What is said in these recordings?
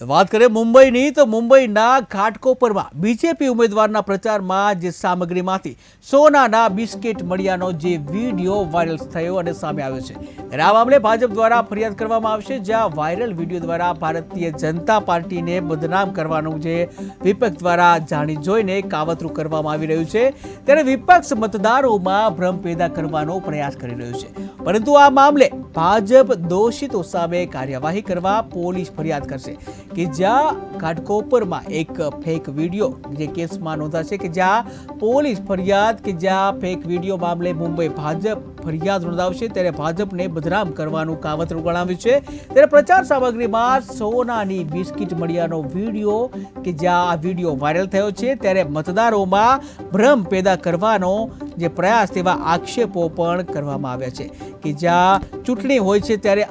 તો વાત કરીએ મુંબઈની, તો મુંબઈના ઘાટકોપરમાં બીજેપી ઉમેદવારના પ્રચારમાં જે સામગ્રીમાંથી સોનાના બિસ્કિટ મળ્યાનો જે વીડિયો વાયરલ થયો અને સામે આવ્યો છે. ત્યારે આ મામલે ભાજપ દ્વારા ફરિયાદ કરવામાં આવશે, જ્યાં વાયરલ વીડિયો દ્વારા ભારતીય જનતા પાર્ટીને બદનામ કરવાનું જે વિપક્ષ દ્વારા જાણી જોઈને કાવતરું કરવામાં આવી રહ્યું છે. ત્યારે વિપક્ષ મતદારોમાં ભ્રમ પેદા કરવાનો પ્રયાસ કરી રહ્યું છે. પરંતુ આ મામલે ભાજપ દોષિતો સામે કાર્યવાહી કરવા પોલીસ ફરિયાદ કરશે. કે જ્યાં ઘાટકોપરમાં એક ફેક વીડિયો જે કેસમાં નોંધાશે કે જ્યાં પોલીસ ફરિયાદ કે જ્યાં ફેક વીડિયો મામલે મુંબઈ ભાજપ ફરિયાદ નોંધાવશે, ત્યારે ભાજપને બદનામ કરવાનું કાવતરું ગણાવ્યું છે. ત્યારે પ્રચાર સામગ્રીમાં સોનાની બિસ્કિટ મળ્યાનો વીડિયો કે જ્યાં આ વીડિયો વાયરલ થયો છે, ત્યારે મતદારોમાં ભ્રમ પેદા કરવાનો જે પ્રયાસ તેવા આક્ષેપો પણ કરવામાં આવ્યા છે કે જ્યાં ચૂંટણી હોય છે ત્યારે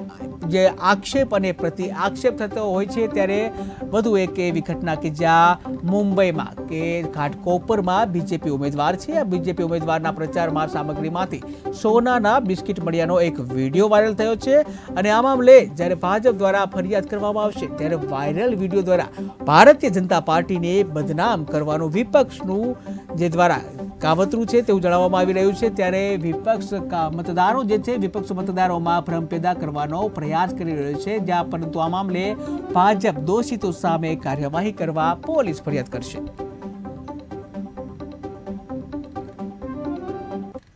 જે આક્ષેપ અને પ્રતિ આક્ષેપ થતો હોય છે ત્યારે વધુ એક એવી ઘટના કે જ્યાં મુંબઈમાં કે ઘાટકોપરમાં બીજેપી ઉમેદવાર છે. આ બીજેપી ઉમેદવારના પ્રચારમાં સામગ્રીમાંથી સોનાના બિસ્કિટ મળ્યાનો એક વીડિયો વાયરલ થયો છે અને આ મામલે જ્યારે ભાજપ દ્વારા ફરિયાદ કરવામાં આવશે ત્યારે વાયરલ વીડિયો દ્વારા ભારતીય જનતા પાર્ટીને બદનામ કરવાનું વિપક્ષનું જે દ્વારા કાવતરું છે તેવું જણાવવામાં આવી રહ્યું છે ત્યારે વિપક્ષ મતદારો જે છે, વિપક્ષ મતદારોમાં ભ્રમ પેદા કરવાનો પ્રયાસ કરી રહ્યો છે, જ્યાં પરંતુ આ મામલે ભાજપ દોષિતો સામે કાર્યવાહી કરવા પોલીસ ફરિયાદ કરશે.